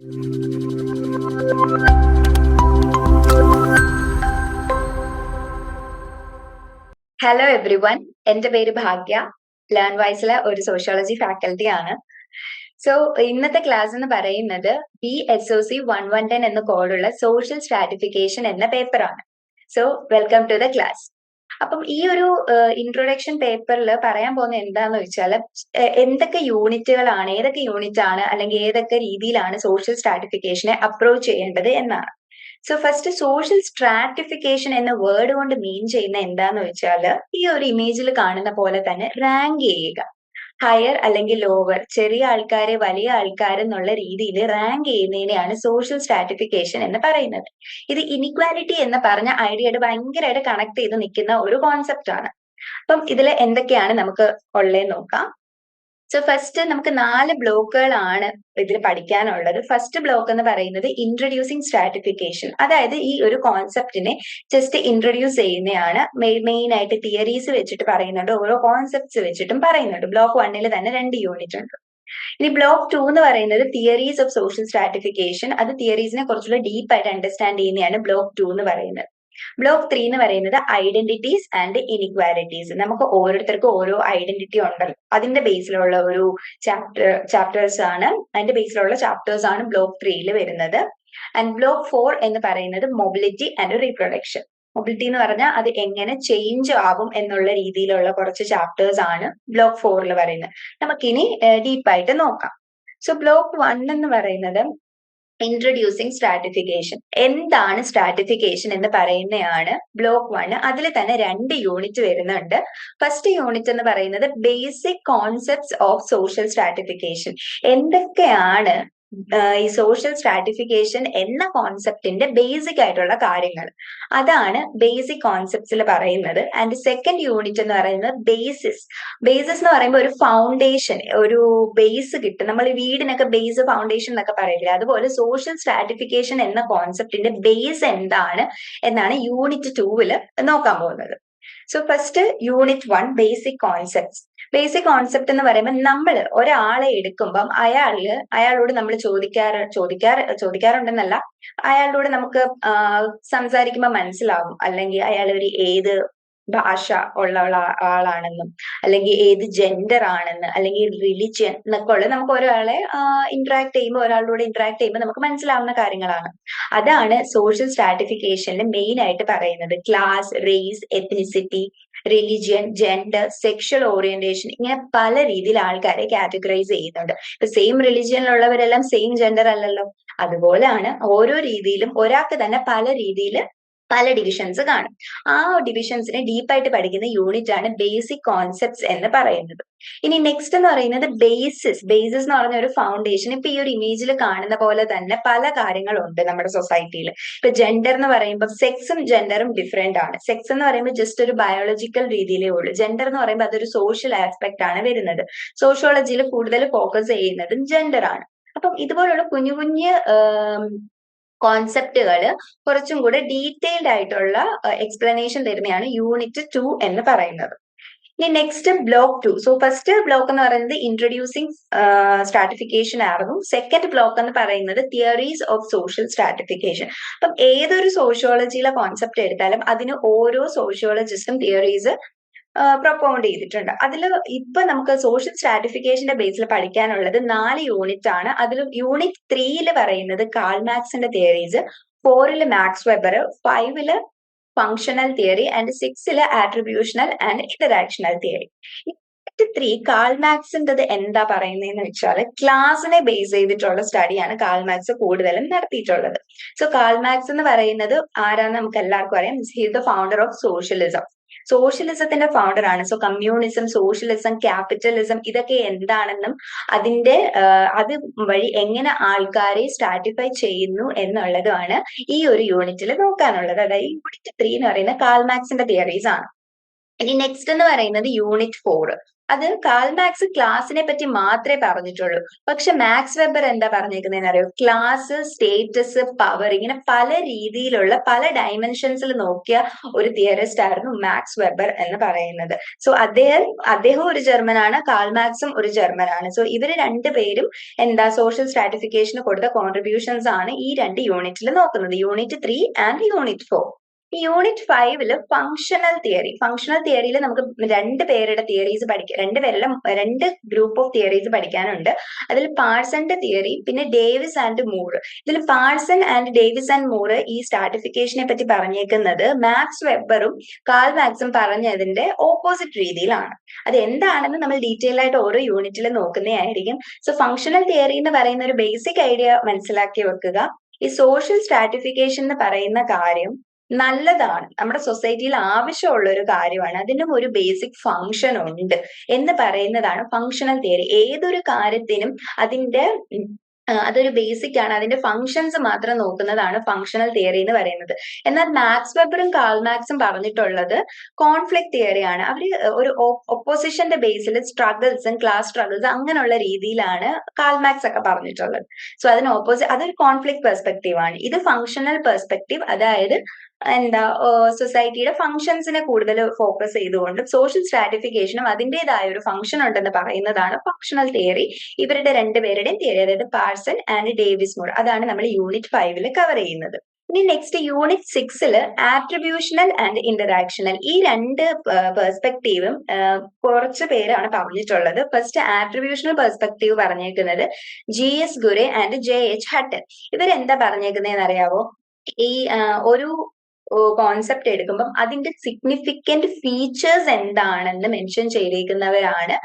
Hello every one എന്റെ പേര് ഭാഗ്യ. Learn വൈസിലെ ഒരു സോഷ്യോളജി ഫാക്കൽറ്റി ആണ്. സോ ഇന്നത്തെ ക്ലാസ് എന്ന് പറയുന്നത് B S O C one one ten എന്ന കോഡുള്ള സോഷ്യൽ സ്ട്രാറ്റിഫിക്കേഷൻ എന്ന പേപ്പറാണ് so welcome to the class അപ്പം ഈ ഒരു ഇൻട്രൊഡക്ഷൻ പേപ്പറിൽ പറയാൻ പോകുന്നത് എന്താന്ന് വെച്ചാൽ എന്തൊക്കെ യൂണിറ്റുകളാണ് ഏതൊക്കെ യൂണിറ്റ് ആണ് അല്ലെങ്കിൽ ഏതൊക്കെ രീതിയിലാണ് സോഷ്യൽ സ്ട്രാറ്റിഫിക്കേഷനെ അപ്രോച്ച് ചെയ്യേണ്ടത് എന്നാണ്. സോ ഫസ്റ്റ് സോഷ്യൽ സ്ട്രാറ്റിഫിക്കേഷൻ എന്ന വേർഡ് കൊണ്ട് മീൻ ചെയ്യുന്ന എന്താന്ന് വെച്ചാൽ ഈ ഒരു ഇമേജിൽ കാണുന്ന പോലെ തന്നെ റാങ്ക് ചെയ്യുക. ഹയർ അല്ലെങ്കിൽ ലോവർ ചെറിയ ആൾക്കാരെ വലിയ ആൾക്കാരെന്നുള്ള രീതിയിൽ റാങ്ക് ചെയ്യുന്നതിനെയാണ് സോഷ്യൽ സ്റ്റാറ്റിഫിക്കേഷൻ എന്ന് പറയുന്നത്. ഇത് ഇനിക്വാലിറ്റി എന്ന് പറഞ്ഞ ഐഡിയയുടെ ഭയങ്കരമായിട്ട് കണക്ട് ചെയ്ത് നിൽക്കുന്ന ഒരു കോൺസെപ്റ്റ് ആണ്. അപ്പം ഇതിൽ എന്തൊക്കെയാണ് നമുക്ക് ഉള്ളത് നോക്കാം. സോ ഫസ്റ്റ് നമുക്ക് നാല് ബ്ലോക്കുകളാണ് ഇതിൽ പഠിക്കാനുള്ളത്. ഫസ്റ്റ് ബ്ലോക്ക് എന്ന് പറയുന്നത് ഇൻട്രൊഡ്യൂസിങ് സ്ട്രാറ്റിഫിക്കേഷൻ അതായത് ഈ ഒരു കോൺസെപ്റ്റിനെ ജസ്റ്റ് ഇൻട്രൊഡ്യൂസ് ചെയ്യുന്നതാണ് മെയിൻ ആയിട്ട് തിയറീസ് വെച്ചിട്ട് പറയുന്നുണ്ട് ഓരോ കോൺസെപ്റ്റ്സ് വെച്ചിട്ടും പറയുന്നുണ്ട്. ബ്ലോക്ക് വണ്ണിൽ തന്നെ രണ്ട് യൂണിറ്റ് ഉണ്ട്. ഇനി ബ്ലോക്ക് ടു എന്ന് പറയുന്നത് തിയറീസ് ഓഫ് സോഷ്യൽ സ്ട്രാറ്റിഫിക്കേഷൻ അത് തിയറീസിനെ കുറിച്ചുള്ള ഡീപ്പായിട്ട് അണ്ടർസ്റ്റാൻഡ് ചെയ്യുന്നതാണ് ബ്ലോക്ക് ടു എന്ന് പറയുന്നത്. ബ്ലോക്ക് ത്രീ എന്ന് പറയുന്നത് ഐഡന്റിറ്റീസ് ആൻഡ് ഇനിക്വാലിറ്റീസ് നമുക്ക് ഓരോരുത്തർക്കും ഓരോ ഐഡന്റിറ്റി ഉണ്ടല്ലോ. അതിന്റെ ബേസിലുള്ള ഒരു ചാപ്റ്റർ ചാപ്റ്റേഴ്സ് ആണ്. അതിന്റെ ബേസിലുള്ള ചാപ്റ്റേഴ്സ് ആണ് ബ്ലോക്ക് ത്രീയിൽ വരുന്നത്. ആൻഡ് ബ്ലോക്ക് ഫോർ എന്ന് പറയുന്നത് മൊബിലിറ്റി ആൻഡ് റീപ്രൊഡക്ഷൻ മൊബിലിറ്റി എന്ന് പറഞ്ഞാൽ അത് എങ്ങനെ ചേഞ്ച് ആകും എന്നുള്ള രീതിയിലുള്ള കുറച്ച് ചാപ്റ്റേഴ്സ് ആണ് ബ്ലോക്ക് ഫോറിൽ പറയുന്നത്. നമുക്കിനി ഡീപ്പായിട്ട് നോക്കാം. സോ ബ്ലോക്ക് വൺ എന്ന് പറയുന്നത് ഇൻട്രൊഡ്യൂസിങ് സ്ട്രാറ്റിഫിക്കേഷൻ എന്താണ് സ്ട്രാറ്റിഫിക്കേഷൻ എന്ന് പറയുന്നതാണ് ബ്ലോക്ക് വൺ അതിൽ തന്നെ രണ്ട് യൂണിറ്റ് വരുന്നുണ്ട്. ഫസ്റ്റ് യൂണിറ്റ് എന്ന് പറയുന്നത് basic concepts of social stratification എന്തൊക്കെയാണ് ഈ സോഷ്യൽ സ്ട്രാറ്റിഫിക്കേഷൻ എന്ന കോൺസെപ്റ്റിന്റെ ബേസിക് ആയിട്ടുള്ള കാര്യങ്ങൾ. അതാണ് ബേസിക് കോൺസെപ്റ്റ്സിൽ പറയുന്നത്. ആൻഡ് സെക്കൻഡ് യൂണിറ്റ് എന്ന് പറയുന്നത് ബേസിസ് ബേസിസ് എന്ന് പറയുമ്പോൾ ഒരു ഫൗണ്ടേഷൻ ഒരു ബേസ് കിട്ടും. നമ്മൾ വീടിനൊക്കെ ബേസ് ഫൗണ്ടേഷൻ എന്നൊക്കെ പറയില്ല? അതുപോലെ സോഷ്യൽ സ്ട്രാറ്റിഫിക്കേഷൻ എന്ന കോൺസെപ്റ്റിന്റെ ബേസ് എന്താണ് എന്നാണ് യൂണിറ്റ് ടൂവിൽ നോക്കാൻ പോകുന്നത്. So first unit one basic concepts basic concept എന്ന് പറയുമ്പോൾ നമ്മൾ ഒരാളെ എടുക്കുമ്പം അയാളിൽ അയാളോട് നമ്മൾ ചോദിക്കാറ് ചോദിക്കാറ് ചോദിക്കാറുണ്ടെന്നല്ല അയാളോട് നമുക്ക് സംസാരിക്കുമ്പോൾ മനസ്സിലാവും. അല്ലെങ്കിൽ അയാൾ ഒരു ഏത് ഭാഷ ഉള്ള ആളാണെന്നും അല്ലെങ്കിൽ ഏത് ജെൻഡർ ആണെന്ന് അല്ലെങ്കിൽ റിലിജിയൻ എന്നൊക്കെ ഉള്ളത് നമുക്ക് ഒരാളെ ഇന്ററാക്ട് ചെയ്യുമ്പോൾ ഒരാളോട് ഇന്ററാക്ട് ചെയ്യുമ്പോൾ നമുക്ക് മനസ്സിലാവുന്ന കാര്യങ്ങളാണ്. അതാണ് സോഷ്യൽ സ്ട്രാറ്റിഫിക്കേഷനിൽ മെയിൻ ആയിട്ട് പറയുന്നത്. Class race ethnicity religion gender sexual orientation ഇങ്ങനെ പല രീതിയിൽ ആൾക്കാരെ കാറ്റഗറൈസ് ചെയ്യുന്നുണ്ട്. ഇപ്പൊ സെയിം റിലിജിയനിലുള്ളവരെല്ലാം സെയിം ജെൻഡർ അല്ലല്ലോ. അതുപോലെയാണ് ഓരോ രീതിയിലും ഒരാൾക്ക് തന്നെ പല രീതിയിൽ പല ഡിവിഷൻസ് കാണും. ആ ഡിവിഷൻസിനെ ഡീപ്പായിട്ട് പഠിക്കുന്ന യൂണിറ്റ് ആണ് ബേസിക് കോൺസെപ്റ്റ്സ് എന്ന് പറയുന്നത്. ഇനി നെക്സ്റ്റ് എന്ന് പറയുന്നത് ബേസിസ് ബേസിസ് എന്ന് പറഞ്ഞ ഒരു ഫൗണ്ടേഷൻ ഇപ്പൊ ഈ ഒരു ഇമേജിൽ കാണുന്ന പോലെ തന്നെ പല കാര്യങ്ങളുണ്ട് നമ്മുടെ സൊസൈറ്റിയിൽ ഇപ്പൊ ജെൻഡർ എന്ന് പറയുമ്പോൾ സെക്സും ജെൻഡറും ഡിഫറെന്റ് ആണ്. സെക്സ് എന്ന് പറയുമ്പോൾ ജസ്റ്റ് ഒരു ബയോളജിക്കൽ രീതിയിലേ ഉള്ളൂ. ജെൻഡർ എന്ന് പറയുമ്പോൾ അതൊരു സോഷ്യൽ ആസ്പെക്ട് ആണ് വരുന്നത്. സോഷ്യോളജിയിൽ കൂടുതൽ ഫോക്കസ് ചെയ്യുന്നതും ജെൻഡർ ആണ്. അപ്പം ഇതുപോലുള്ള കുഞ്ഞു കുഞ്ഞ് കോൺസെപ്റ്റുകൾ കുറച്ചും കൂടെ ഡീറ്റെയിൽഡ് ആയിട്ടുള്ള എക്സ്പ്ലനേഷൻ തരുന്നതാണ് യൂണിറ്റ് ടു എന്ന് പറയുന്നത്. ഇനി next block two so first block എന്ന് പറയുന്നത് ഇൻട്രൊഡ്യൂസിങ് സ്ട്രാറ്റിഫിക്കേഷൻ ആയിരുന്നു. സെക്കൻഡ് ബ്ലോക്ക് എന്ന് പറയുന്നത് തിയറീസ് ഓഫ് സോഷ്യൽ സ്ട്രാറ്റിഫിക്കേഷൻ അപ്പം ഏതൊരു സോഷ്യോളജിയിലെ കോൺസെപ്റ്റ് എടുത്താലും അതിന് ഓരോ സോഷ്യോളജിസ്റ്റും തിയറീസ് പ്രൊപ്പൗണ്ട് ചെയ്തിട്ടുണ്ട്. അതിൽ ഇപ്പൊ നമുക്ക് സോഷ്യൽ സ്ട്രാറ്റിഫിക്കേഷന്റെ ബേസിൽ പഠിക്കാനുള്ളത് നാല് യൂണിറ്റ് ആണ്. അതിൽ യൂണിറ്റ് ത്രീയിൽ പറയുന്നത് കാൾമാക്സിന്റെ തിയറീസ് ഫോറിൽ മാക്സ് വെബർ ഫൈവിൽ ഫങ്ഷണൽ തിയറി ആൻഡ് സിക്സിൽ attributional and interactional theory three കാൾമാക്സിന്റെത് എന്താ പറയുന്നതെന്ന് വെച്ചാൽ ക്ലാസിനെ ബേസ് ചെയ്തിട്ടുള്ള സ്റ്റഡിയാണ് കാൾമാക്സ് കൂടുതലും നടത്തിയിട്ടുള്ളത്. സോ കാൾമാക്സ് എന്ന് പറയുന്നത് ആരാന്ന് നമുക്ക് എല്ലാവർക്കും അറിയാം. He the founder of socialism സോഷ്യലിസത്തിന്റെ founder ആണ്. സോ കമ്മ്യൂണിസം സോഷ്യലിസം ക്യാപിറ്റലിസം ഇതൊക്കെ എന്താണെന്നും അതിന്റെ അത് വഴി എങ്ങനെ ആൾക്കാരെ സ്ട്രാറ്റിഫൈ ചെയ്യുന്നു എന്നുള്ളതുമാണ് ഈ ഒരു യൂണിറ്റിൽ നോക്കാനുള്ളത്. അതായത് യൂണിറ്റ് ത്രീ എന്ന് പറയുന്ന കാൽമാക്സിന്റെ തിയറീസ് ആണ്. ഇനി നെക്സ്റ്റ് എന്ന് പറയുന്നത് യൂണിറ്റ് ഫോർ അത് കാൽ മാക്സ് ക്ലാസിനെ പറ്റി മാത്രമേ പറഞ്ഞിട്ടുള്ളൂ. പക്ഷെ മാക്സ് വെബർ എന്താ പറഞ്ഞേക്കുന്നതെന്ന് അറിയോ ക്ലാസ് സ്റ്റേറ്റസ് പവർ ഇങ്ങനെ പല രീതിയിലുള്ള പല ഡയമെൻഷൻസിൽ നോക്കിയ ഒരു തിയറിസ്റ്റ് ആയിരുന്നു മാക്സ് വെബർ എന്ന് പറയുന്നത്. സോ അദ്ദേഹം അദ്ദേഹം ഒരു ജർമ്മനാണ് കാൽ മാക്സും ഒരു ജർമ്മനാണ് സോ ഇവർ രണ്ടുപേരും എന്താ സോഷ്യൽ സ്ട്രാറ്റിഫിക്കേഷന് കൊടുത്ത കോൺട്രിബ്യൂഷൻസ് ആണ് ഈ രണ്ട് യൂണിറ്റിൽ നോക്കുന്നത്. Unit three and unit four unit ഫൈവിൽ ഫങ്ഷണൽ തിയറി ഫങ്ഷണൽ തിയറിയിൽ നമുക്ക് രണ്ട് പേരുടെ തിയറീസ് പഠിക്കാം രണ്ട് പേരുടെ രണ്ട് ഗ്രൂപ്പ് ഓഫ് തിയറീസ് പഠിക്കാനുണ്ട്. അതിൽ പാഴ്സന്റെ തിയറി പിന്നെ ഡേവിസ് ആൻഡ് മൂർ ഇതിൽ Parson and Davis and Moore ഈ സ്ട്രാറ്റിഫിക്കേഷനെ പറ്റി പറഞ്ഞേക്കുന്നത് മാക്സ് വെബറും കാൽ മാക്സും പറഞ്ഞതിന്റെ ഓപ്പോസിറ്റ് രീതിയിലാണ്. അത് എന്താണെന്ന് നമ്മൾ ഡീറ്റെയിൽ ആയിട്ട് ഓരോ യൂണിറ്റിൽ നോക്കുന്നതായിരിക്കും. സോ ഫങ്ഷണൽ തിയറി എന്ന് പറയുന്ന ഒരു ബേസിക് ഐഡിയ മനസ്സിലാക്കി വെക്കുക. ഈ സോഷ്യൽ സ്ട്രാറ്റിഫിക്കേഷൻ എന്ന് പറയുന്ന കാര്യം നല്ലതാണ്. നമ്മുടെ സൊസൈറ്റിയിൽ ആവശ്യമുള്ള ഒരു കാര്യമാണ്. അതിനും ഒരു ബേസിക് ഫങ്ഷൻ ഉണ്ട് എന്ന് പറയുന്നതാണ് ഫങ്ഷണൽ തിയറി. ഏതൊരു കാര്യത്തിനും അതിന്റെ അതൊരു ബേസിക് ആണ്. അതിന്റെ ഫങ്ഷൻസ് മാത്രം നോക്കുന്നതാണ് ഫങ്ഷണൽ തിയറി എന്ന് പറയുന്നത്. എന്നാൽ മാക്സ് വെബറും കാൾ മാക്സും പറഞ്ഞിട്ടുള്ളത് കോൺഫ്ലിക്ട് തിയറിയാണ് അവർ ഒരു ഒപ്പോസിഷന്റെ ബേസിൽ സ്ട്രഗിൾസും ക്ലാസ് സ്ട്രഗിൾസ് അങ്ങനെയുള്ള രീതിയിലാണ് കാൾ മാക്സ് ഒക്കെ പറഞ്ഞിട്ടുള്ളത്. സോ അതിന് ഓപ്പോസിറ്റ് അതൊരു കോൺഫ്ലിക്ട് പെർസ്പെക്റ്റീവ് ആണ്. ഇത് ഫങ്ഷണൽ പെർസ്പെക്റ്റീവ് അതായത് എന്താ സൊസൈറ്റിയുടെ ഫങ്ഷൻസിനെ കൂടുതൽ ഫോക്കസ് ചെയ്തുകൊണ്ട് സോഷ്യൽ സ്ട്രാറ്റിഫിക്കേഷനും അതിന്റെതായ ഒരു ഫംഗ്ഷൻ ഉണ്ടെന്ന് പറയുന്നതാണ് ഫങ്ഷണൽ തിയറി ഇവരുടെ രണ്ടുപേരുടെയും തിയറി അതായത് പാഴ്സൺ ആൻഡ് ഡേവിസ് മോർ അതാണ് നമ്മൾ യൂണിറ്റ് ഫൈവിൽ കവർ ചെയ്യുന്നത്. ഇനി നെക്സ്റ്റ് യൂണിറ്റ് സിക്സിൽ ആട്രിബ്യൂഷണൽ ആൻഡ് ഇന്ററാക്ഷണൽ ഈ രണ്ട് പെർസ്പെക്റ്റീവും കുറച്ച് പേരാണ് പറഞ്ഞിട്ടുള്ളത്. ഫസ്റ്റ് ആട്രിബ്യൂഷണൽ പെർസ്പെക്റ്റീവ് പറഞ്ഞേക്കുന്നത് G S Ghurye and J H Hutton ഇവരെന്താ പറഞ്ഞേക്കുന്നതെന്ന് അറിയാവോ? ഈ ഒരു കോൺസെപ്റ്റ് എടുക്കുമ്പം അതിന്റെ സിഗ്നിഫിക്കന്റ് ഫീച്ചേഴ്സ് എന്താണെന്ന് മെൻഷൻ ചെയ്തേക്കുന്നവരാണ്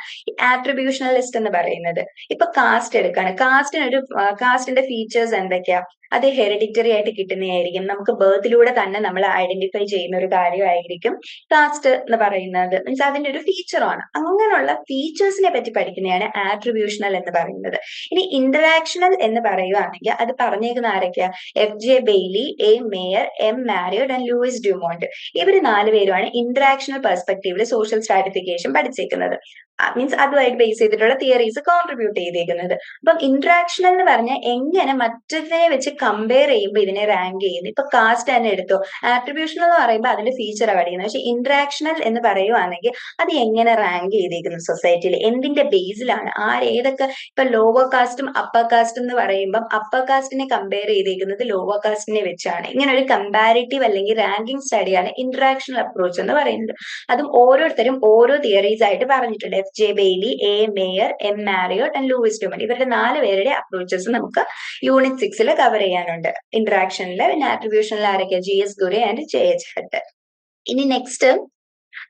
ആട്രിബ്യൂഷണലിസ്റ്റ് എന്ന് പറയുന്നത്. ഇപ്പൊ കാസ്റ്റ് എടുക്കാണ്. കാസ്റ്റിന് ഒരു കാസ്റ്റിന്റെ ഫീച്ചേഴ്സ് എന്തൊക്കെയാ? അത് ഹെറിഡിറ്ററി ആയിട്ട് കിട്ടുന്നതായിരിക്കും. നമുക്ക് ബേർത്തിലൂടെ തന്നെ നമ്മൾ ഐഡന്റിഫൈ ചെയ്യുന്ന ഒരു കാര്യമായിരിക്കും. കാസ്റ്റ് എന്ന് പറയുന്നത്. മീൻസ് അതിന്റെ ഒരു ഫീച്ചറാണ് അങ്ങനെയുള്ള ഫീച്ചേഴ്സിനെ പറ്റി പഠിക്കുന്നതാണ് ആട്രിബ്യൂഷണൽ എന്ന് പറയുന്നത്. ഇനി ഇന്ററാക്ഷണൽ എന്ന് പറയുകയാണെങ്കിൽ അത് പറഞ്ഞേക്കുന്ന ആരൊക്കെയാ? F J Bailey A Mayer M Marriott and Louis Dumont ഇവർ നാല് നാലുപേരുമാണ് ഇന്ററാക്ഷണൽ പെർസ്പെക്റ്റീവിൽ സോഷ്യൽ സ്ട്രാറ്റിഫിക്കേഷൻ പഠിച്ചേക്കുന്നത്. മീൻസ് അതുമായിട്ട് ബേസ് ചെയ്തിട്ടുള്ള തിയറീസ് കോൺട്രിബ്യൂട്ട് ചെയ്തേക്കുന്നത്. അപ്പം ഇന്ററാക്ഷണൽ എന്ന് പറഞ്ഞാൽ എങ്ങനെ മറ്റതിനെ വെച്ച് കമ്പയർ ചെയ്യുമ്പോൾ ഇതിനെ റാങ്ക് ചെയ്യുന്നു. ഇപ്പൊ കാസ്റ്റ് തന്നെ എടുത്തു ആട്രിബ്യൂഷണൽ എന്ന് പറയുമ്പോൾ അതിന്റെ ഫീച്ചർ അവിടെ ചെയ്യുന്നത് പക്ഷെ ഇന്ററാക്ഷണൽ എന്ന് പറയുവാണെങ്കിൽ അത് എങ്ങനെ റാങ്ക് ചെയ്തേക്കുന്നു സൊസൈറ്റിയിൽ എന്തിന്റെ ബേസിലാണ് ആരേതൊക്കെ ഇപ്പൊ ലോവർ കാസ്റ്റും അപ്പർ കാസ്റ്റും എന്ന് പറയുമ്പോൾ അപ്പർ കാസ്റ്റിനെ കമ്പയർ ചെയ്തേക്കുന്നത് ലോവർ കാസ്റ്റിനെ വെച്ചാണ്. ഇങ്ങനെ ഒരു കമ്പാരിറ്റീവ് അല്ലെങ്കിൽ റാങ്കിങ് സ്റ്റഡിയാണ് ഇന്ററാക്ഷണൽ അപ്രോച്ച് എന്ന് പറയുന്നത്. അതും ഓരോരുത്തരും ഓരോ തിയറീസ് ആയിട്ട് പറഞ്ഞിട്ടുണ്ട്. F J Bailey A Mayer M Marriott and Louis Dumont ഇവരുടെ നാല് പേരുടെ അപ്രോച്ചസ് നമുക്ക് യൂണിറ്റ് സിക്സിൽ കവർ ചെയ്യാനുണ്ട്. ഇന്ററാക്ഷനിൽ പിന്നെ ആട്രിബ്യൂഷനിൽ ആരൊക്കെയാണ് G S Ghurye and J H Hutton ഇനി next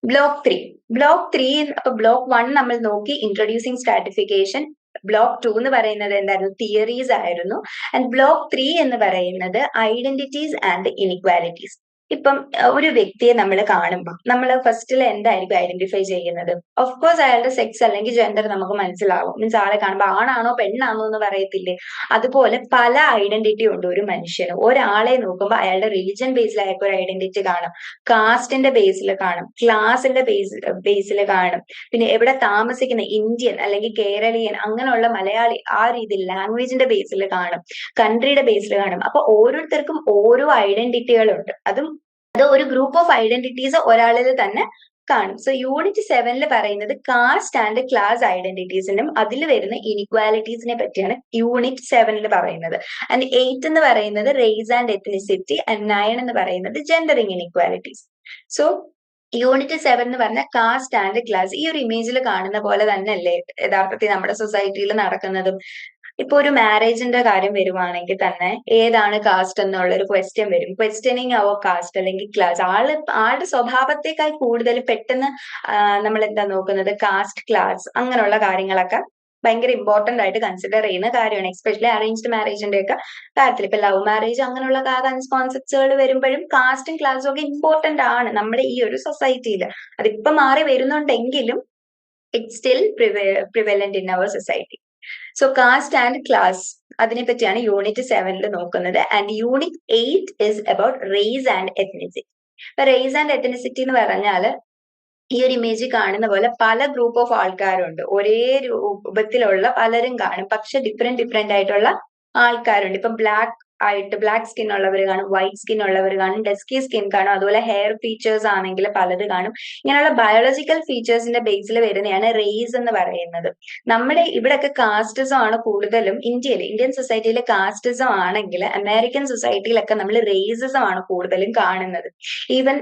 block three block three അപ്പൊ ബ്ലോക്ക് വൺ നമ്മൾ നോക്കി. ഇൻട്രൊഡ്യൂസിങ് സ്ട്രാറ്റിഫിക്കേഷൻ ബ്ലോക്ക് ടു എന്ന് പറയുന്നത് എന്തായിരുന്നു? തിയറീസ് ആയിരുന്നു. ആൻഡ് ബ്ലോക്ക് ത്രീ എന്ന് പറയുന്നത് ഐഡന്റിറ്റീസ് ആൻഡ് ഇനിക്വാലിറ്റീസ് ഇപ്പം ഒരു വ്യക്തിയെ നമ്മൾ കാണുമ്പോൾ നമ്മൾ ഫസ്റ്റിൽ എന്തായിരിക്കും ഐഡന്റിഫൈ ചെയ്യുന്നത്? ഓഫ് കോഴ്സ് അയാളുടെ സെക്സ് അല്ലെങ്കിൽ ജെൻഡർ നമുക്ക് മനസ്സിലാവും. മീൻസ് ആളെ കാണുമ്പോൾ ആണാണോ പെണ്ണാണോ എന്ന് പറയത്തില്ലേ? അതുപോലെ പല ഐഡന്റിറ്റി ഉണ്ട് ഒരു മനുഷ്യന്. ഒരാളെ നോക്കുമ്പോൾ അയാളുടെ റിലിജൻ ബേസിലായിരിക്കും ഒരു ഐഡന്റിറ്റി കാണും. കാസ്റ്റിന്റെ ബേസിൽ കാണും. ക്ലാസിന്റെ ബേസ് ബേസിൽ കാണും. പിന്നെ എവിടെ താമസിക്കുന്ന ഇന്ത്യൻ അല്ലെങ്കിൽ കേരളീയൻ അങ്ങനെയുള്ള മലയാളി ആ രീതിയിൽ ലാംഗ്വേജിന്റെ ബേസിൽ കാണും. കൺട്രിയുടെ ബേസിൽ കാണും. അപ്പൊ ഓരോരുത്തർക്കും ഓരോ ഐഡന്റിറ്റികളുണ്ട് അതും അത് ഒരു ഗ്രൂപ്പ് ഓഫ് ഐഡന്റിറ്റീസ് ഒരാളിൽ തന്നെ കാണും. സോ യൂണിറ്റ് സെവനിൽ പറയുന്നത് കാസ്റ്റ് ആൻഡ് ക്ലാസ് ഐഡന്റിറ്റീസിനും അതിൽ വരുന്ന ഇനിക്വാലിറ്റീസിനെ പറ്റിയാണ് യൂണിറ്റ് സെവനിൽ പറയുന്നത്. ആൻഡ് എയ്റ്റ് എന്ന് പറയുന്നത് race and ethnicity and nine എന്ന് പറയുന്നത് gendering inequalities so unit seven എന്ന് പറഞ്ഞ കാസ്റ്റ് ആൻഡ് ക്ലാസ് ഈ ഒരു ഇമേജിൽ കാണുന്ന പോലെ തന്നെ അല്ലേ യഥാർത്ഥത്തിൽ നമ്മുടെ സൊസൈറ്റിയിൽ നടക്കുന്നതും? ഇപ്പൊ ഒരു മാരേജിന്റെ കാര്യം വരുവാണെങ്കിൽ തന്നെ ഏതാണ് കാസ്റ്റ് എന്നുള്ള ഒരു ക്വസ്റ്റ്യൻ വരും. ക്വസ്റ്റ്യനിങ് അവർ കാസ്റ്റ് അല്ലെങ്കിൽ ക്ലാസ് ആൾ ആളുടെ സ്വഭാവത്തെക്കാൾ കൂടുതൽ പെട്ടെന്ന് നമ്മൾ എന്താ നോക്കുന്നത്? കാസ്റ്റ് ക്ലാസ് അങ്ങനെയുള്ള കാര്യങ്ങളൊക്കെ ഭയങ്കര ഇമ്പോർട്ടന്റ് ആയിട്ട് കൺസിഡർ ചെയ്യുന്ന കാര്യമാണ്. എക്സ്പെഷ്യലി അറേഞ്ച്ഡ് മാരേജിന്റെ ഒക്കെ കാര്യത്തിൽ. ഇപ്പൊ ലവ് മാരേജ് അങ്ങനെയുള്ള കോൺസെപ്റ്റുകൾ വരുമ്പോഴും കാസ്റ്റും ക്ലാസും ഒക്കെ ഇമ്പോർട്ടന്റ് ആണ് നമ്മുടെ ഈ ഒരു സൊസൈറ്റിയിൽ അതിപ്പോ മാറി വരുന്നുണ്ടെങ്കിലും it still prevalent in our society so caste and class അതിനെ പറ്റിയാണ് യൂണിറ്റ് സെവനിൽ നോക്കുന്നത്. And unit eight is about race and ethnicity അപ്പൊ റേസ് ആൻഡ് എത്നിസിറ്റി എന്ന് പറഞ്ഞാൽ ഈ ഒരു ഇമേജ് കാണുന്ന പോലെ പല ഗ്രൂപ്പ് ഓഫ് ആൾക്കാരുണ്ട്. ഒരേ രൂപത്തിലുള്ള പലരും കാണും. പക്ഷെ ഡിഫറെന്റ് ഡിഫറെന്റ് ആയിട്ടുള്ള ആൾക്കാരുണ്ട്. ഇപ്പം ബ്ലാക്ക് ആയിട്ട് ബ്ലാക്ക് സ്കിൻ ഉള്ളവർ കാണും വൈറ്റ് സ്കിൻ ഉള്ളവർ കാണും ഡെസ്കി സ്കിൻ കാണും അതുപോലെ ഹെയർ ഫീച്ചേഴ്സ് ആണെങ്കിൽ പലത് കാണും. ഇങ്ങനെയുള്ള ബയോളജിക്കൽ ഫീച്ചേഴ്സിന്റെ ബേസിൽ വരുന്നതാണ് റേസ് എന്ന് പറയുന്നത്. നമ്മുടെ ഇവിടെയൊക്കെ കാസ്റ്റിസം ആണ് കൂടുതലും ഇന്ത്യയിൽ ഇന്ത്യൻ സൊസൈറ്റിയിലെ കാസ്റ്റിസം ആണെങ്കിൽ അമേരിക്കൻ സൊസൈറ്റിയിലൊക്കെ നമ്മൾ റേസിസം ആണ് കൂടുതലും കാണുന്നത്. ഈവൻ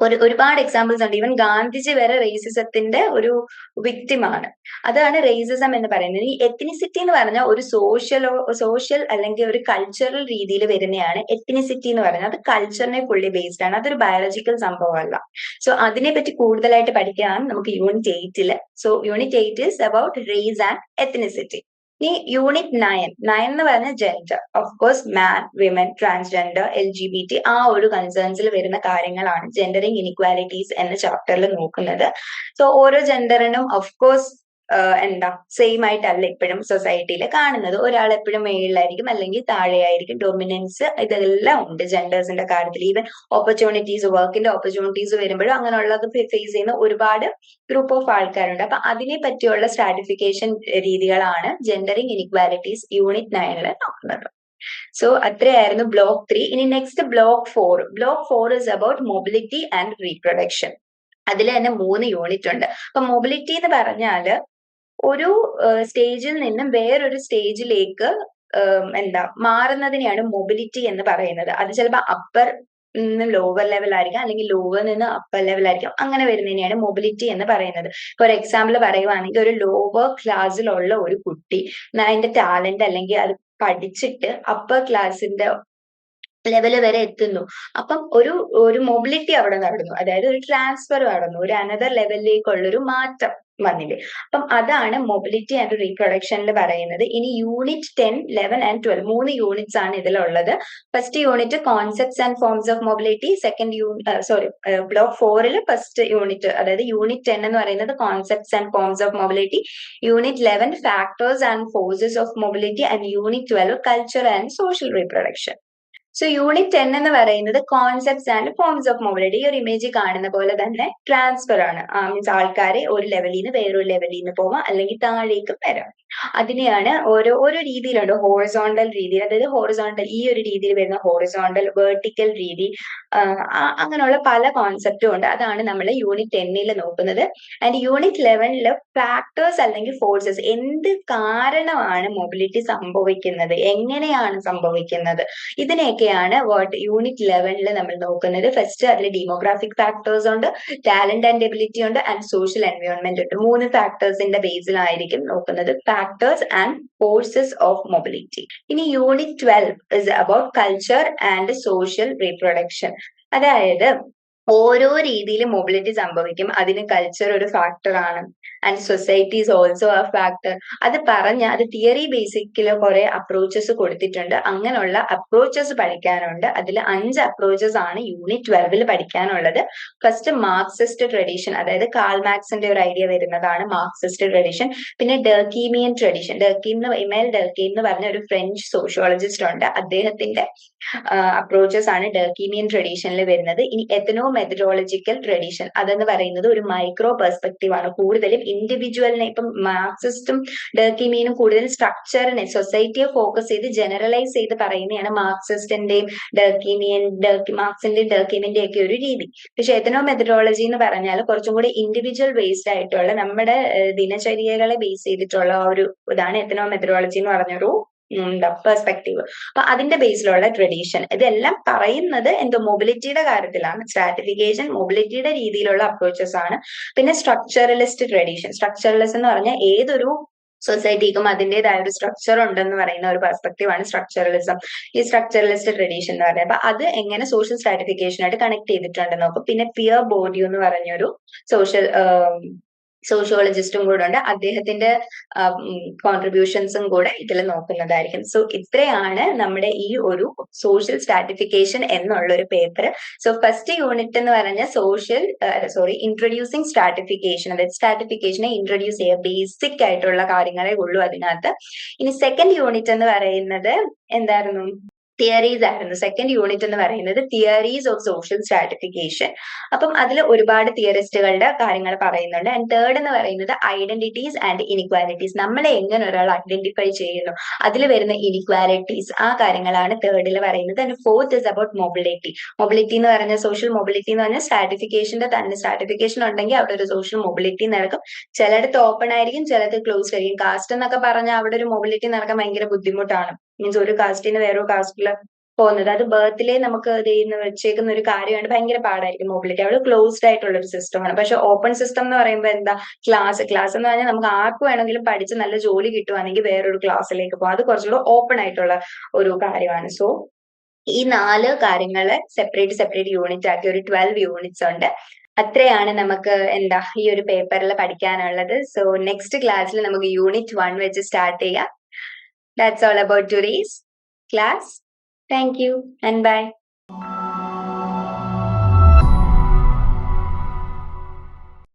ഒരു ഒരുപാട് എക്സാമ്പിൾസ് ഉണ്ട്. ഈവൻ ഗാന്ധിജി വരെ റേസിസത്തിന്റെ ഒരു വിക്തിമാണ് അതാണ് റേസിസം എന്ന് പറയുന്നത്. ഈ എത്തിനിസിറ്റി എന്ന് പറഞ്ഞാൽ ഒരു സോഷ്യലോ സോഷ്യൽ അല്ലെങ്കിൽ ഒരു കൾച്ചറൽ രീതിയിൽ വരുന്നതാണ് എത്തിനിസിറ്റി എന്ന് പറയുന്നത്. അത് കൾച്ചറിനെ ഫുള്ളി ബേസ്ഡ് ആണ്. അതൊരു ബയോളജിക്കൽ സംഭവമല്ല. സോ അതിനെപ്പറ്റി കൂടുതലായിട്ട് പഠിക്കാൻ നമുക്ക് unit എയ്റ്റിൽ so unit eight is about race and ethnicity ഈ യൂണിറ്റ് നയൻ നയൻ എന്ന് പറഞ്ഞ gender of course man women transgender L G B T ആ ഒരു കൺസേൺസിൽ വരുന്ന കാര്യങ്ങളാണ് ജെൻഡറിങ് ഇനിക്വാലിറ്റീസ് എന്ന ചാപ്റ്ററിൽ നോക്കുന്നത്. സോ ഓരോ ജെൻഡറിനും ഓഫ് കോഴ്സ് എന്താ സെയിം ആയിട്ടല്ല ഇപ്പോഴും സൊസൈറ്റിയിൽ കാണുന്നത്. ഒരാൾ എപ്പോഴും മേളിലായിരിക്കും അല്ലെങ്കിൽ താഴെയായിരിക്കും. ഡൊമിനൻസ് ഇതെല്ലാം ഉണ്ട്. ജെൻഡേഴ്സിന്റെ കാര്യത്തിൽ. ഈവൻ ഓപ്പർച്യൂണിറ്റീസ് വർക്കിന്റെ ഓപ്പർച്യൂണിറ്റീസ് വരുമ്പോഴും അങ്ങനെയുള്ളത് ഫേസ് ചെയ്യുന്ന ഒരുപാട് ഗ്രൂപ്പ് ഓഫ് ആൾക്കാരുണ്ട്. അപ്പൊ അതിനെ പറ്റിയുള്ള സ്ട്രാറ്റിഫിക്കേഷൻ രീതികളാണ് ജെൻഡറിങ് ഇനിക്വാലിറ്റീസ് യൂണിറ്റ് നയനിൽ നോക്കുന്നത് സോ അത്രയായിരുന്നു ബ്ലോക്ക് ത്രീ ഇനി next block four block four is about mobility and reproduction അതിൽ തന്നെ മൂന്ന് യൂണിറ്റ് ഉണ്ട്. അപ്പൊ മൊബിലിറ്റി എന്ന് പറഞ്ഞാൽ ഒരു സ്റ്റേജിൽ നിന്നും വേറൊരു സ്റ്റേജിലേക്ക് എന്താ മാറുന്നതിനെയാണ് മൊബിലിറ്റി എന്ന് പറയുന്നത്. അത് ചിലപ്പോൾ അപ്പർ നിന്ന് ലോവർ ലെവൽ ആയിരിക്കാം അല്ലെങ്കിൽ ലോവർ നിന്ന് അപ്പർ ലെവൽ ആയിരിക്കും. അങ്ങനെ വരുന്നതിനെയാണ് മൊബിലിറ്റി എന്ന് പറയുന്നത്. ഫോർ എക്സാമ്പിൾ പറയുവാണെങ്കിൽ ഒരു ലോവർ ക്ലാസ്സിലുള്ള ഒരു കുട്ടി അതിന്റെ ടാലന്റ് അല്ലെങ്കിൽ അത് പഠിച്ചിട്ട് അപ്പർ ക്ലാസ്സിന്റെ ലെവൽ വരെ എത്തുന്നു. അപ്പം ഒരു ഒരു മൊബിലിറ്റി അവിടെ നടന്നു. അതായത് ഒരു ട്രാൻസ്ഫർ നടന്നു. ഒരു അനദർ ലെവലിലേക്കുള്ള ഒരു മാറ്റം. വന്നില്ലേ. അപ്പം അതാണ് മൊബിലിറ്റി ആൻഡ് റീപ്രൊഡക്ഷനിൽ പറയുന്നത്. ഇനി unit ten eleven and twelve മൂന്ന് യൂണിറ്റ്സ് ആണ് ഇതിലുള്ളത്. First unit concepts and forms of mobility second you sorry block ഫോറിൽ ഫസ്റ്റ് യൂണിറ്റ് അതായത് യൂണിറ്റ് ടെൻ എന്ന് പറയുന്നത് concepts and forms of mobility unit eleven factors and forces of mobility and unit twelve culture and social reproduction so unit ten എന്ന് പറയുന്നത് concepts and forms of mobility ഒരു image കാണുന്ന പോലെ തന്നെ transfer ആണ്. Means ആൾക്കാരെ ഒരു ലെവലിൽ നിന്ന് വേറൊരു ലെവലിൽ നിന്ന് പോവാം അല്ലെങ്കിൽ താഴേക്ക് വരാം. അതിനെയാണ് ഓരോ ഓരോ രീതിയിലുണ്ട്. ഹോറിസോണ്ടൽ രീതി അതായത് ഹോറിസോണ്ടൽ ഈ ഒരു രീതിയിൽ വരുന്ന ഹോറിസോണ്ടൽ വേർട്ടിക്കൽ രീതി അങ്ങനെയുള്ള പല കോൺസെപ്റ്റും ഉണ്ട്. അതാണ് നമ്മൾ യൂണിറ്റ് ടെന്നിൽ നോക്കുന്നത്. ആൻഡ് യൂണിറ്റ് ലെവനിൽ ഫാക്ടേഴ്സ് അല്ലെങ്കിൽ ഫോഴ്സസ് എന്ത് കാരണമാണ് മൊബിലിറ്റി സംഭവിക്കുന്നത്? എങ്ങനെയാണ് സംഭവിക്കുന്നത്? ഇതിനെയൊക്കെയാണ് വാട്ട് യൂണിറ്റ് ലെവനിൽ നമ്മൾ നോക്കുന്നത്. ഫസ്റ്റ് അതിൽ ഡെമോഗ്രാഫിക് ഫാക്ടേഴ്സ് ഉണ്ട് ടാലന്റ് ആൻഡ് എബിലിറ്റി ഉണ്ട് ആൻഡ് സോഷ്യൽ എൻവയോൺമെന്റ് ഉണ്ട്. മൂന്ന് ഫാക്ടേഴ്സിന്റെ ബേസിലായിരിക്കും നോക്കുന്നത്. Factors and forces of mobility ഇനി unit twelve is about culture and social reproduction അതായത് ഓരോ രീതിയിൽ മൊബിലിറ്റി സംഭവിക്കും. അതിന് കൾച്ചർ ഒരു ഫാക്ടർ ആണ്. And society is also a factor അത് പറഞ്ഞ അത് തിയറി ബേസിക്കിൽ കുറെ അപ്രോച്ചസ് കൊടുത്തിട്ടുണ്ട്. അങ്ങനെയുള്ള അപ്രോച്ചസ് പഠിക്കാനുണ്ട്. അതിൽ അഞ്ച് അപ്രോച്ചസ് ആണ് യൂണിറ്റ് ട്വൽവിൽ പഠിക്കാനുള്ളത്. ഫസ്റ്റ് മാർക്സിസ്റ്റ് ട്രഡീഷൻ അതായത് കാൾ മാർക്സിന്റെ ഒരു ഐഡിയ വരുന്നതാണ് മാർക്സിസ്റ്റ് ട്രഡീഷൻ പിന്നെ ഡെർക്കീമിയൻ ട്രഡീഷൻ ഡെർക്കീം ഇമേൽ ഡെർക്കീം എന്ന് പറഞ്ഞ ഒരു ഫ്രഞ്ച് സോഷ്യോളജിസ്റ്റ് ഉണ്ട്. അദ്ദേഹത്തിന്റെ അപ്രോച്ചസ് ആണ് ഡർക്കീമിയൻ ട്രഡീഷനിൽ വരുന്നത്. ഇനി എത്തനോ മെത്തഡോളജിക്കൽ ട്രഡീഷൻ അതെന്ന് പറയുന്നത് ഒരു മൈക്രോ പെർസ്പെക്റ്റീവ് ആണ്. കൂടുതലും ഇൻഡിവിജ്വലിനെ ഇപ്പം മാർക്സിസ്റ്റും ഡർക്കീമിയനും കൂടുതൽ സ്ട്രക്ചറിനെ സൊസൈറ്റിയെ ഫോക്കസ് ചെയ്ത് ജനറലൈസ് ചെയ്ത് പറയുന്നതാണ് മാർക്സിസ്റ്റിന്റെയും ഡർക്കീമിയൻ ഡർക്കി മാർക്സിന്റെയും ഡർക്കീമിന്റെ ഒക്കെ ഒരു രീതി. പക്ഷെ എത്തനോ മെത്തഡോളജി എന്ന് പറഞ്ഞാൽ കുറച്ചും കൂടി ഇൻഡിവിജ്വൽ ബേസ്ഡ് ആയിട്ടുള്ള നമ്മുടെ ദിനചര്യകളെ ബേസ് ചെയ്തിട്ടുള്ള ഒരു ഇതാണ് എത്തനോ മെത്തഡോളജി എന്ന് പറഞ്ഞൊരു പെർസ്പെക്റ്റീവ് അപ്പൊ അതിന്റെ ബേസിലുള്ള ട്രഡീഷൻ ഇതെല്ലാം പറയുന്നത് എന്തോ? മൊബിലിറ്റിയുടെ കാര്യത്തിലാണ്. സ്ട്രാറ്റിഫിക്കേഷൻ മൊബിലിറ്റിയുടെ രീതിയിലുള്ള അപ്രോച്ചസ് ആണ്. പിന്നെ സ്ട്രക്ചറലിസ്റ്റ് ട്രഡീഷൻ സ്ട്രക്ചറലിസ്റ്റ് എന്ന് പറഞ്ഞാൽ ഏതൊരു സൊസൈറ്റിക്കും അതിന്റെതായ ഒരു സ്ട്രക്ചർ ഉണ്ടെന്ന് പറയുന്ന ഒരു പെർസ്പെക്റ്റീവാണ് സ്ട്രക്ചറലിസം ഈ സ്ട്രക്ചറലിസ്റ്റ് ട്രഡീഷൻ എന്ന് പറയുന്നത് അപ്പൊ അത് എങ്ങനെ സോഷ്യൽ സ്ട്രാറ്റിഫിക്കേഷനായിട്ട് കണക്ട് ചെയ്തിട്ടുണ്ടെന്ന് നോക്കും. പിന്നെ പിയർ ബോഡി എന്ന് പറഞ്ഞൊരു സോഷ്യൽ സോഷ്യോളജിസ്റ്റും കൂടെ ഉണ്ട്. അദ്ദേഹത്തിന്റെ കോൺട്രിബ്യൂഷൻസും കൂടെ ഇതിൽ നോക്കുന്നതായിരിക്കും. സോ ഇത്രയാണ് നമ്മുടെ ഈ ഒരു സോഷ്യൽ സ്ട്രാറ്റിഫിക്കേഷൻ എന്നുള്ള ഒരു പേപ്പർ സോ ഫസ്റ്റ് യൂണിറ്റ് എന്ന് പറഞ്ഞ സോഷ്യൽ സോറി ഇൻട്രൊഡ്യൂസിങ് സ്ട്രാറ്റിഫിക്കേഷൻ അതായത് സ്ട്രാറ്റിഫിക്കേഷനെ ഇൻട്രൊഡ്യൂസ് ചെയ്യുക. ബേസിക് ആയിട്ടുള്ള കാര്യങ്ങളെ ഉള്ളൂ അതിനകത്ത്. ഇനി സെക്കൻഡ് യൂണിറ്റ് എന്ന് പറയുന്നത് എന്തായിരുന്നു? തിയറീസ് ആയിരുന്നു സെക്കൻഡ് യൂണിറ്റ് എന്ന് പറയുന്നത് തിയറീസ് ഓഫ് സോഷ്യൽ സ്ട്രാറ്റിഫിക്കേഷൻ അപ്പം അതിൽ ഒരുപാട് തിയറിസ്റ്റുകളുടെ കാര്യങ്ങൾ പറയുന്നുണ്ട്. ആൻഡ് തേർഡ് എന്ന് പറയുന്നത് ഐഡന്റിറ്റീസ് ആൻഡ് ഇനിക്വാലിറ്റീസ് നമ്മളെ എങ്ങനെ ഒരാൾ ഐഡന്റിഫൈ ചെയ്യുന്നു? അതിൽ വരുന്ന ഇനിക്വാലിറ്റീസ് ആ കാര്യങ്ങളാണ് തേർഡിൽ പറയുന്നത്. And fourth is about mobility mobility എന്ന് പറഞ്ഞ സോഷ്യൽ മൊബിലിറ്റി എന്ന് പറഞ്ഞാൽ സ്ട്രാറ്റിഫിക്കേഷന്റെ തന്നെ. സ്ട്രാറ്റിഫിക്കേഷൻ ഉണ്ടെങ്കിൽ അവിടെ ഒരു സോഷ്യൽ മൊബിലിറ്റി നടക്കും. ചിലടത്ത് ഓപ്പൺ ആയിരിക്കും ചിലത് ക്ലോസ് ആയിരിക്കും. കാസ്റ്റ് എന്നൊക്കെ പറഞ്ഞാൽ അവിടെ ഒരു മൊബിലിറ്റി നടക്കാൻ ഭയങ്കര ബുദ്ധിമുട്ടാണ്. മീൻസ് ഒരു കാസ്റ്റിന് വേറൊരു കാസ്റ്റിൽ പോകുന്നത്. അത് ബർത്തിലെ നമുക്ക് ചെയ്യുന്ന വെച്ചേക്കുന്ന ഒരു കാര്യമാണ്. ഭയങ്കര പാടായിരിക്കും മൊബിലിറ്റി. അവിടെ ക്ലോസ്ഡ് ആയിട്ടുള്ള ഒരു സിസ്റ്റമാണ് പക്ഷെ ഓപ്പൺ സിസ്റ്റം എന്ന് പറയുമ്പോൾ എന്താ? ക്ലാസ് ക്ലാസ് എന്ന് പറഞ്ഞാൽ നമുക്ക് ആർക്ക് വേണമെങ്കിലും പഠിച്ച് നല്ല ജോലി കിട്ടുവാണെങ്കിൽ വേറൊരു ക്ലാസ്സിലേക്ക് പോകും. അത് കുറച്ചുകൂടെ ഓപ്പൺ ആയിട്ടുള്ള ഒരു കാര്യമാണ്. സോ ഈ നാല് കാര്യങ്ങളെ സെപ്പറേറ്റ് സെപ്പറേറ്റ് യൂണിറ്റ് ആക്കി ഒരു ട്വൽവ് യൂണിറ്റ്സ് ഉണ്ട്. അത്രയാണ് നമുക്ക് എന്താ ഈ ഒരു പേപ്പറിൽ പഠിക്കാനുള്ളത്. സോ നെക്സ്റ്റ് ക്ലാസ്സിൽ നമുക്ക് യൂണിറ്റ് വൺ വെച്ച് സ്റ്റാർട്ട് ചെയ്യാം. That's all about today's class. Thank you and bye.